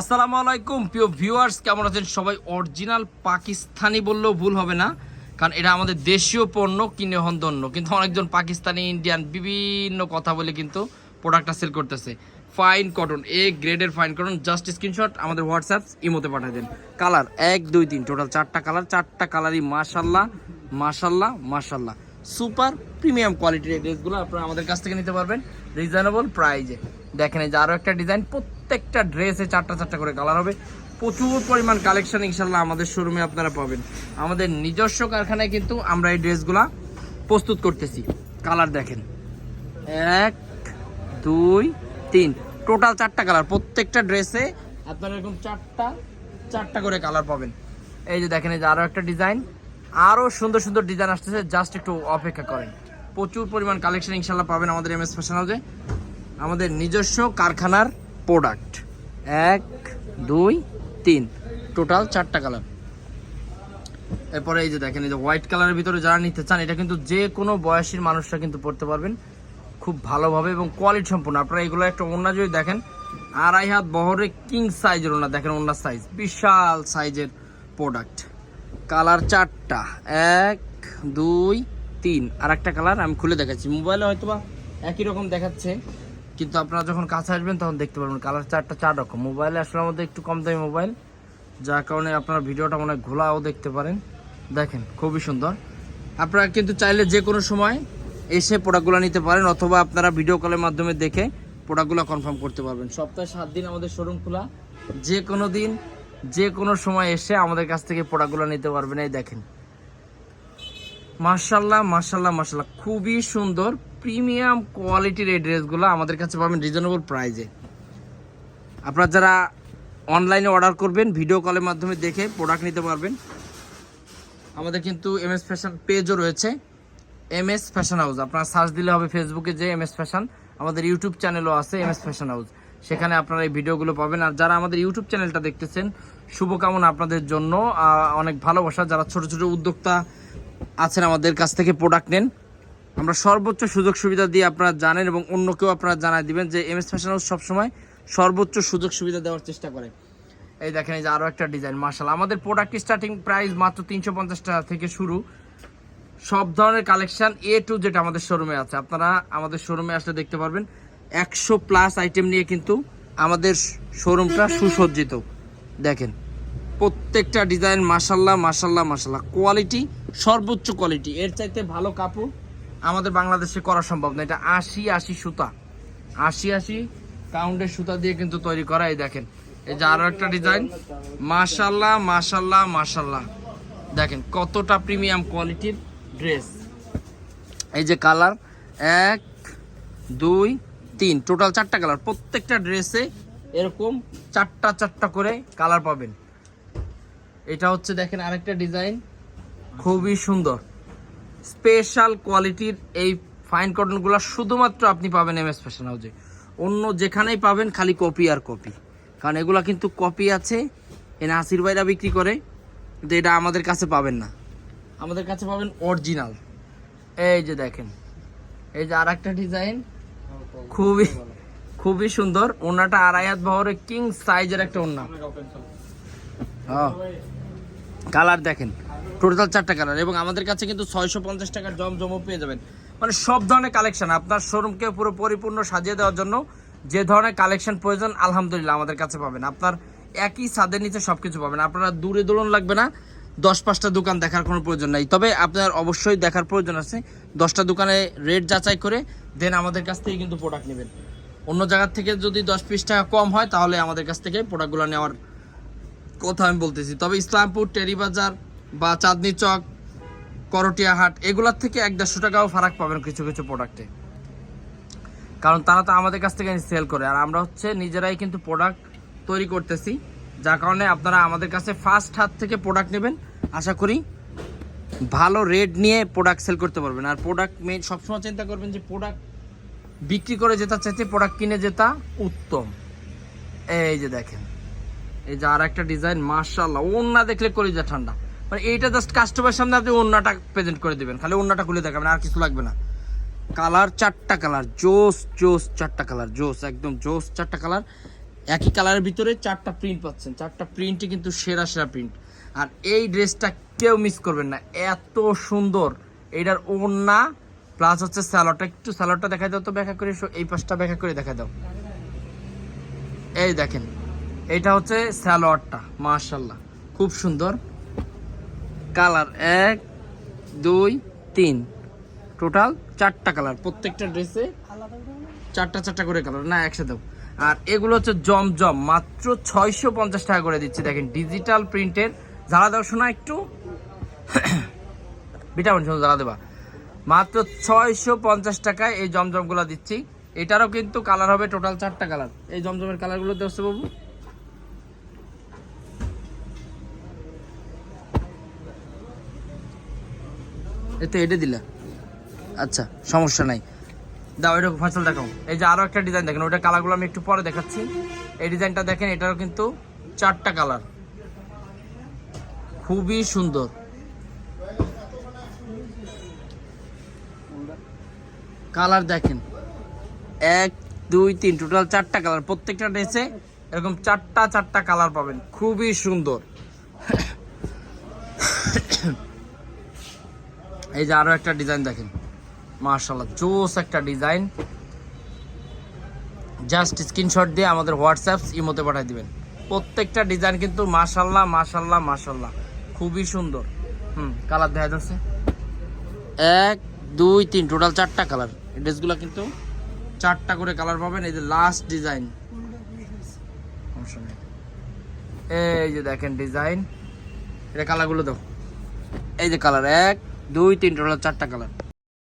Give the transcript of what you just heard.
আসসালামু আলাইকুম, প্রিয় ভিউয়ার্স কেমন আছেন সবাই? অরিজিনাল পাকিস্তানি বললেও ভুল হবে না, কারণ এটা আমাদের দেশীয় পণ্য কিনে হন দন্য। কিন্তু অনেকজন পাকিস্তানি ইন্ডিয়ান বিভিন্ন কথা বলে কিন্তু প্রোডাক্টটা সেল করতেছে। ফাইন কটন এ গ্রেডের ফাইন কটন জাস্ট স্ক্রিনশট আমাদের হোয়াটসঅ্যাপ ইমোতে পাঠিয়ে দেন। কালার এক, দুই, তিন টোটাল চারটা কালার চারটা কালারই মাশাল্লাহ মাশাল্লাহ মাশাল্লাহ। সুপার প্রিমিয়াম কোয়ালিটির এই ড্রেসগুলো আপনারা আমাদের কাছ থেকে নিতে পারবেন। রিজনেবল প্রাইজে দেখেন এই যে আরও একটা ডিজাইন, প্রত্যেকটা ড্রেসে চারটা চারটা করে কালার হবে। প্রচুর পরিমাণ কালেকশন ইনশাল্লাহ আমাদের শোরুমে আপনারা পাবেন। আমাদের নিজস্ব কারখানায় কিন্তু আমরা এই ড্রেসগুলা প্রস্তুত করতেছি। কালার দেখেন। এক, দুই, তিন। টোটাল চারটা কালার। প্রত্যেকটা ড্রেসে আপনারা এরকম চারটা চারটা করে কালার পাবেন। এই যে দেখেন, এই যে আরও একটা ডিজাইন। আরও সুন্দর সুন্দর ডিজাইন আসতেছে জাস্ট একটু অপেক্ষা করেন। প্রচুর পরিমাণ কালেকশন ইনশাল্লাহ পাবেন আমাদের এম এস ফ্যাশন হাউসে আমাদের নিজস্ব কারখানার প্রোডাক্ট এক, দুই, তিন। টোটাল চারটা কালার এরপরে এই যে দেখেন, এই যে হোয়াইট কালারের ভিতরে যারা নিতে চান, এটা কিন্তু যে কোনো বয়সীর মানুষরা কিন্তু পড়তে পারবেন। খুব ভালোভাবে এবং কোয়ালিটি সম্পূর্ণ। আপনারা এগুলো একটা ওন্না যদি দেখেন, আড়াই হাত বহরে কিং সাইজের ওনা দেখেন ওনার সাইজ বিশাল সাইজের প্রোডাক্ট কালার চারটা। এক, দুই, তিন। আর একটা কালার আমি খুলে দেখাচ্ছি। মোবাইলে হয়তো বা একই রকম দেখাচ্ছে, কিন্তু আপনারা যখন কাছে আসবেন তখন দেখতে পারবেন কালার চারটা চার রকম। মোবাইলে আসলে আমাদের একটু কম দামি মোবাইল, যার কারণে আপনারা ভিডিওটা হয় ঘোলাও দেখতে পারেন। দেখেন, খুবই সুন্দর। আপনারা কিন্তু চাইলে যে কোনো সময় এসে প্রোডাক্টগুলো নিতে পারেন, অথবা আপনারা ভিডিও কলের মাধ্যমে দেখে প্রোডাক্টগুলো কনফার্ম করতে পারবেন। সপ্তাহে সাত দিন আমাদের শোরুম খোলা। যে কোনো দিন যে কোনো সময় এসে আমাদের কাছ থেকে প্রোডাক্টগুলো নিতে পারবেন। এই দেখেন। মার্শাল্লাহ মার্শাল্লাহ মার্শাল্লাহ খুবই সুন্দর প্রিমিয়াম কোয়ালিটির এই ড্রেসগুলো আমাদের কাছে পাবেন রিজনেবল প্রাইজে আপনারা যারা অনলাইনে অর্ডার করবেন ভিডিও কলের মাধ্যমে দেখে প্রোডাক্ট নিতে পারবেন। আমাদের কিন্তু এম এস ফ্যাশন পেজও রয়েছে। এম এস ফ্যাশন হাউস আপনারা সার্চ দিলে হবে ফেসবুকে যে এম এস ফ্যাশন আমাদের ইউটিউব চ্যানেলও আছে এম এস ফ্যাশন হাউস সেখানে আপনারা এই ভিডিওগুলো পাবেন। আর যারা আমাদের ইউটিউব চ্যানেলটা দেখতেছেন, শুভকামনা আপনাদের জন্য। অনেক ভালোবাসা। যারা ছোট ছোট উদ্যোক্তা আছেন, আমাদের কাছ থেকে প্রোডাক্ট নেন। আমরা সর্বোচ্চ সুযোগ সুবিধা দিয়ে আপনারা জানেন এবং অন্যকেও আপনারা জানাই দিবেন যে এম এস ফ্যাশন হাউস সবসময় সর্বোচ্চ সুযোগ সুবিধা দেওয়ার চেষ্টা করে। এই দেখেন, এই যে আরও একটা ডিজাইন মার্শাল আমাদের প্রোডাক্ট স্টার্টিং প্রাইস মাত্র তিনশো পঞ্চাশ টাকা থেকে শুরু। সব ধরনের কালেকশন এ টু যেটা আমাদের শোরুমে আছে। আপনারা আমাদের শোরুমে আসলে দেখতে পারবেন। একশো প্লাস আইটেম নিয়ে কিন্তু আমাদের শোরুমটা সুসজ্জিত। দেখেন প্রত্যেকটা ডিজাইন মাসাল্লাহ মাসাল্লাহ মাসাল্লাহ কোয়ালিটি সর্বোচ্চ কোয়ালিটি। এর চাইতে ভালো কাপড় আমাদের বাংলাদেশে করা সম্ভব না। এটা আশি আশি সুতা। আশি আশি কাউন্টের সুতা দিয়ে কিন্তু তৈরি করা। এই দেখেন এই যে আরও একটা ডিজাইন। মাশাল্লাহ মাশাল্লাহ মাশাল্লাহ দেখেন কতটা প্রিমিয়াম কোয়ালিটির ড্রেস। এই যে কালার এক দুই তিন টোটাল চারটা কালার প্রত্যেকটা ড্রেসে এরকম চারটা চারটা করে কালার পাবেন। এটা হচ্ছে দেখেন আরেকটা ডিজাইন খুবই সুন্দর। স্পেশাল কোয়ালিটির এই ফাইন কটনগুলো শুধুমাত্র আপনি পাবেন এম এস ফ্যাশন হাউসে অন্য যেখানেই পাবেন খালি কপি আর কপি কারণ এগুলো কিন্তু কপি আছে, এনে আসির ভাইরা বিক্রি করে, কিন্তু এটা আমাদের কাছে পাবেন না। আমাদের কাছে পাবেন অরিজিনাল এই যে দেখেন, এই যে আর একটা ডিজাইন খুবই খুবই সুন্দর। ওনাটা আড়াই হাত বহরে কিং সাইজের একটা ওনা কালার দেখেন, টোটাল চারটা কালার। এবং আমাদের কাছে কিন্তু ছয়শো পঞ্চাশ টাকার জমজমও পেয়ে যাবেন। মানে সব ধরনের কালেকশন, আপনার শোরুমকে পুরো পরিপূর্ণ সাজিয়ে দেওয়ার জন্য যে ধরনের কালেকশন প্রয়োজন, আলহামদুলিল্লাহ আমাদের কাছে পাবেন। আপনার একই ছাদের নিচে সব কিছু পাবেন। আপনারা দূরে দূরণ লাগবে না। দশ পাঁচটা দোকান দেখার কোনো প্রয়োজন নাই। তবে আপনার অবশ্যই দেখার প্রয়োজন আছে। দশটা দোকানে রেট যাচাই করে, দেন আমাদের কাছ থেকে কিন্তু প্রোডাক্ট নেবেন। অন্য জায়গার থেকে যদি দশ পিস টাকা কম হয়, তাহলে আমাদের কাছ থেকে প্রোডাক্টগুলো নেওয়ার কথা আমি বলতেছি। তবে ইসলামপুর, টেরিবাজার বা চাঁদনি চক, করটিয়া হাট, এগুলার থেকে এক দেড়শো টাকাও ফারাক পাবেন কিছু কিছু প্রোডাক্টে কারণ তারা তো আমাদের কাছ থেকে সেল করে। আর আমরা হচ্ছে নিজেরাই কিন্তু প্রোডাক্ট তৈরি করতেছি। যার কারণে আপনারা আমাদের কাছে ফার্স্ট হাত থেকে প্রোডাক্ট নেবেন। আশা করি ভালো রেট নিয়ে প্রোডাক্ট সেল করতে পারবেন। আর প্রোডাক্ট মেন সবসময় চিন্তা করবেন যে প্রোডাক্ট বিক্রি করে যেটা চাইতে প্রোডাক্ট কিনে যেটা উত্তম। এই যে দেখেন, এই যে আর একটা ডিজাইন মার্শাল্লাহ ওন্না দেখলে কলিজা ঠান্ডা। মানে এইটা জাস্ট কাস্টমার সামনে আপনি ওন্নাটা প্রেজেন্ট করে দেবেন। খালি ওন্নাটা খুলে দেখাবেন, আর কিছু লাগবে না। কালার চারটা কালার, জোস জোস চারটা কালার, জোস, একদম জোস চারটা কালার। একই কালারের ভিতরে চারটা প্রিন্ট পাচ্ছেন। চারটা প্রিন্টই কিন্তু সেরা সেরা প্রিন্ট আর এই ড্রেসটা কেউ মিস করবেন না। এত সুন্দর। এটার ওড়না প্লাস হচ্ছে স্যালোডটা একটু স্যালোডটা দেখা দাও তো, ব্যাখ্যা করে এই পাশটা ব্যাখ্যা করে দেখা দাও। এই দেখেন, এটা হচ্ছে স্যালোয়ারটা মাশাল্লাহ খুব সুন্দর। কালার এক, দুই, তিন। টোটাল চারটা কালার। প্রত্যেকটা ড্রেসে চারটা চারটা করে কালার। না, একসাথে আর এগুলো হচ্ছে জমজম, মাত্র ছয়শো পঞ্চাশ টাকা করে দিচ্ছি। দেখেন ডিজিটাল প্রিন্টের জ্বালা দাও শোনা একটু ভিটামিন শোনো জ্বালা দেবা। মাত্র ছয়শো পঞ্চাশ টাকায় এই জমজমগুলো দিচ্ছি। এটারও কিন্তু কালার হবে টোটাল চারটা কালার এই জমজমের কালারগুলো দেখছ বাবু? এতে এটা দিলা। আচ্ছা সমস্যা নাই। দাও, এটা ফসল দেখাও। এই যে আরও একটা ডিজাইন দেখেন ওটা কালারগুলো আমি একটু পরে দেখাচ্ছি। এই ডিজাইনটা দেখেন, এটারও কিন্তু চারটা কালার খুবই সুন্দর। কালার দেখেন। এক, দুই, তিন টোটাল চারটা কালার প্রত্যেকটা ড্রেসে এরকম চারটা চারটা কালার পাবেন। খুবই সুন্দর। এই যে আরও একটা ডিজাইন দেখেন। মার্শাল্লাহ জোস একটা ডিজাইন। জাস্ট স্ক্রিনশট দিয়ে আমাদের হোয়াটসঅ্যাপ ইমোতে পাঠিয়ে দিবেন। প্রত্যেকটা ডিজাইন কিন্তু মাশাল্লাহ মাশাল্লাহ মাশাল্লাহ খুবই সুন্দর। হুম, কালার দেখা যাচ্ছে এক, দুই, তিন টোটাল চারটা কালার। ড্রেসগুলো কিন্তু চারটা করে কালার পাবেন। এই যে লাস্ট ডিজাইন এই যে দেখেন ডিজাইন এটা কালারগুলো দাও এই যে কালার। এক, দুই, তিন টোটাল চারটা কালার।